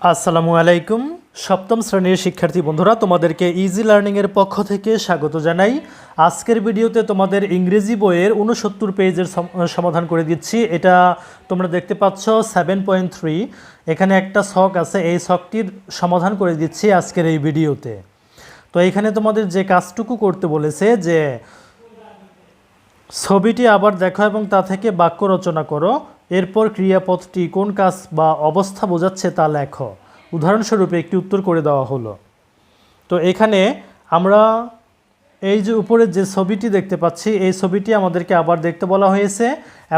আসসালামু আলাইকুম। সপ্তম শ্রেণির শিক্ষার্থী বন্ধুরা, তোমাদেরকে ইজি লার্নিংয়ের পক্ষ থেকে স্বাগত জানাই। আজকের ভিডিওতে তোমাদের ইংরেজি বইয়ের উনসত্তর পেজের সম- সমাধান করে দিচ্ছি। এটা তোমরা দেখতে পাচ্ছ সেভেন পয়েন্ট থ্রি এখানে একটা শখ আছে, এই শখটির সমাধান করে দিচ্ছি আজকের এই ভিডিওতে। তো এখানে তোমাদের যে কাজটুকু করতে বলেছে, যে ছবিটি আবার দেখো এবং তা থেকে বাক্য রচনা করো। এরপর ক্রিয়াপদটি কোন কাজ বা অবস্থা বোঝাচ্ছে তা লেখো। উদাহরণস্বরূপ একটি উত্তর করে দেওয়া হলো। তো এখানে আমরা এই যে উপরে যে ছবিটি দেখতে পাচ্ছি, এই ছবিটি আমাদেরকে আবার দেখতে বলা হয়েছে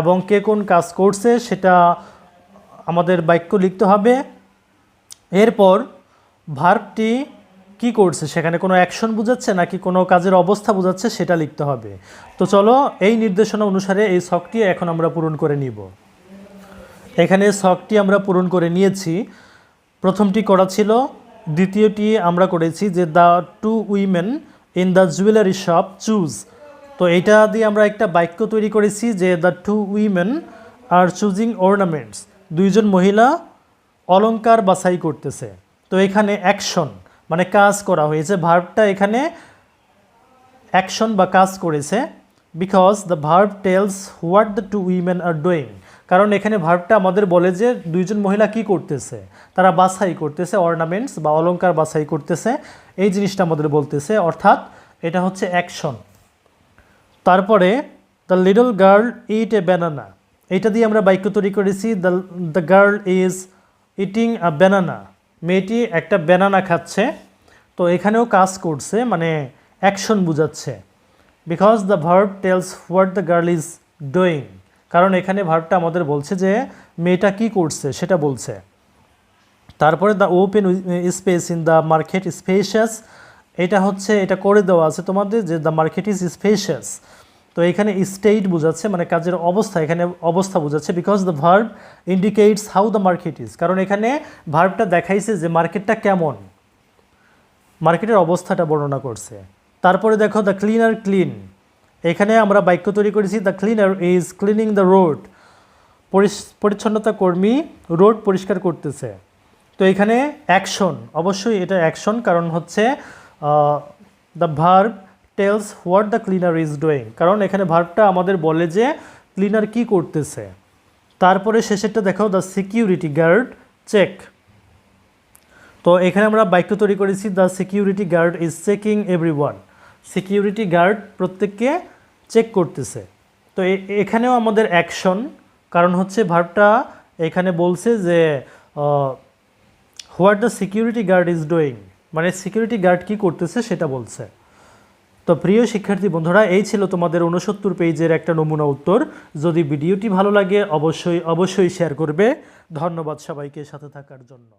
এবং কে কোন কাজ করছে সেটা আমাদের বাক্য লিখতে হবে। এরপর ভার্বটি কি করছে, সেখানে কোনো অ্যাকশন বোঝাচ্ছে নাকি কোনো কাজের অবস্থা বোঝাচ্ছে সেটা লিখতে হবে। তো চলো এই নির্দেশনা অনুসারে এই শখটি এখন আমরা পূরণ করে নিব। এখানে শখটি আমরা পূরণ করে নিয়েছি। প্রথমটি করা ছিল, দ্বিতীয়টি আমরা করেছি যে the two women in the jewellery shop choose তো এটা দিয়ে আমরা একটা বাক্য তৈরি করেছি যে the two women are choosing ornaments দুইজন মহিলা অলংকার বাছাই করতেছে। তো এখানে অ্যাকশন মানে কাজ করা হয়েছে। ভার্বটা এখানে অ্যাকশন বা কাজ করেছে। Because the verb tells what the two women are doing কারণ এখানে ভার্বটা আমাদের বলে যে দুইজন মহিলা কি করতেছে? তারা বাছাই করতেছে অর্নামেন্টস বা অলংকার বাছাই করতেছে। এই জিনিসটা আমাদের বলতেছে, অর্থাৎ এটা হচ্ছে অ্যাকশন তারপরে the little girl eat a banana এইটা দিয়ে আমরা বাক্য তৈরি করেছি the the girl is eating a banana মেয়েটি একটা ব্যানানা খাচ্ছে। তো এখানেও কাজ করছে মানে অ্যাকশন বোঝাচ্ছে। Because the verb tells what the girl is doing কারণ এখানে ভার্বটা আমাদের বলছে যে মেয়েটা কি করছে, সেটা বলছে। তারপরে the open space in the market spacious এটা হচ্ছে, এটা করে দেওয়া আছে তোমাদের যে দ্য মার্কেট ইজ স্পেশাস তো এখানে স্টেট বোঝাচ্ছে মানে কাজের অবস্থা, এখানে অবস্থা বোঝাচ্ছে because the verb indicates how the market is কারণ এখানে ভার্বটা দেখাইছে যে মার্কেটটা কেমন। মার্কেটের অবস্থাটা বর্ণনা করছে। তারপরে দেখো দ্য ক্লিনার ক্লিন এখানে আমরা বাক্য তৈরি করেছি the cleaner is cleaning the road পরিচ্ছন্নতা কর্মী রোড পরিষ্কার করতেছে। তো এখানে অ্যাকশন অবশ্যই এটা অ্যাকশন কারণ হচ্ছে the verb tells what the cleaner is doing কারণ এখানে ভার্বটা আমাদের বলে যে ক্লিনার কি করতেছে? তারপরে শেষেরটা দেখো দ্য সিকিউরিটি গার্ড চেক তো এখানে আমরা বাক্য তৈরি করেছি the security guard is checking every one security guard প্রত্যেককে চেক করতেছে। তো এখানেও আমাদের অ্যাকশন, কারণ হচ্ছে ভার্বটা এখানে বলছে যে what the security guard is doing মানে সিকিউরিটি গার্ড কি করতেছে সেটা বলছে। তো প্রিয় শিক্ষার্থী বন্ধুরা, এই ছিল তোমাদের উনসত্তর পেজের একটা নমুনা উত্তর। যদি ভিডিওটি ভালো লাগে, অবশ্যই অবশ্যই শেয়ার করবে। ধন্যবাদ সবাইকে সাথে থাকার জন্য।